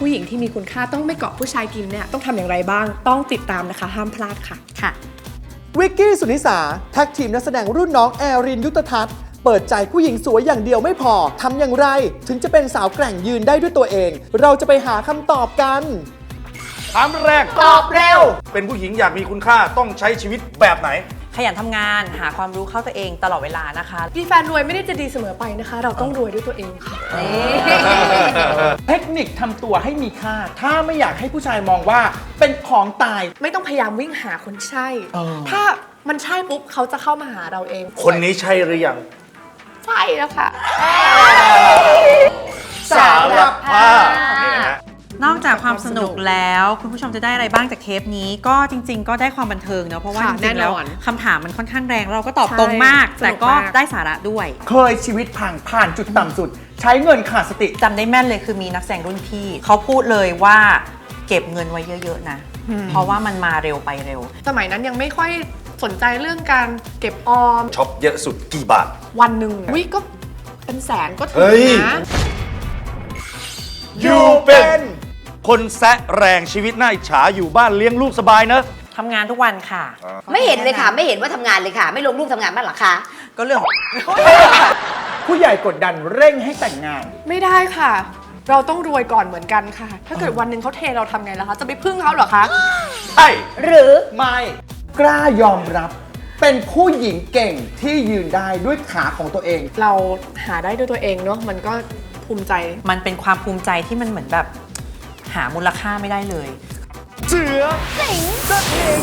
ผู้หญิงที่มีคุณค่าต้องไม่เกาะผู้ชายกินเนี่ยต้องทำอย่างไรบ้าง ต้องติดตามนะคะ ห้ามพลาดค่ะ ค่ะ วิกกี้สุนิสาแท็กทีมนักแสดงรุ่นน้องแอรินยุทธทัศน์เปิดใจผู้หญิงสวยอย่างเดียวไม่พอทำอย่างไร ถึงจะเป็นสาวแกร่งยืนได้ด้วยตัวเอง เราจะไปหาคำตอบกันถามแรก ตอบเร็ว เป็นผู้หญิงอยากมีคุณค่าต้องใช้ชีวิตแบบไหน ขยันทำงานหาความรู้เข้าตัวเองตลอดเวลานะคะ มีแฟนรวยไม่ได้จะดีเสมอไปนะคะ เราต้องรวยด้วยตัวเองค่ะ เทคนิคทำตัวให้มีค่า ถ้าไม่อยากให้ผู้ชายมองว่าเป็นของตาย ไม่ต้องพยายามวิ่งหาคนใช่ เออ ถ้ามันใช่ปุ๊บเขาจะเข้ามาหาเราเองคนนี้ใช่หรือยัง ใช่แล้วค่ะ ความสนุกแล้ว คุณผู้ชมจะได้อะไรบ้างจากเทปนี้ ก็จริง ๆ ก็ได้ความบันเทิงเนอะเพราะว่าค่ะจริงๆแล้วแน่นอนคำถามมันค่อนข้างแรงเราก็ตอบใช่ตรงมากสนุกแต่ก็มาก ได้สาระด้วยเคยชีวิตพังผ่านจุดต่ำสุด ใช้เงินขาดสติ จำได้แม่นเลยคือมีนักแสดงรุ่นพี่เขาพูดเลยว่าเก็บเงินไว้เยอะๆนะเพราะว่ามันมาเร็วไปเร็ว สมัยนั้นยังไม่ค่อยสนใจเรื่องการเก็บออมช็อปเยอะสุดกี่บาท วันหนึ่งวิก็เป็นแสนก็ถึเฮ้งยนะ คนแซะแรงชีวิตน่าอิจฉาอยู่บ้านเลี้ยงลูกสบายเนอะทำงานทุกวันค่ะ ไม่เห็นเลยค่ะ ไม่เห็นว่าทำงานเลยค่ะ ไม่ลงรูปทำงานบ้างเหรอคะก็เรื่องของ ผู้ใหญ่กดดันเร่งให้แต่งงาน ไม่ได้ค่ะ เราต้องรวยก่อนเหมือนกันค่ะ ถ้าเกิดวันหนึ่งเขาเทเราทำไงล่ะคะ จะไปพึ่งเขาเหรอคะ ใช่หรือไม่กล้ายอมรับ เป็นผู้หญิงเก่งที่ยืนได้ด้วยขาของตัวเอง เราหาได้ด้วยตัวเองเนาะ มันก็ภูมิใจ มันเป็นความภูมิใจที่มันเหมือนแบบ หามูลค่าไม่ได้เลย เสือสิงสถิง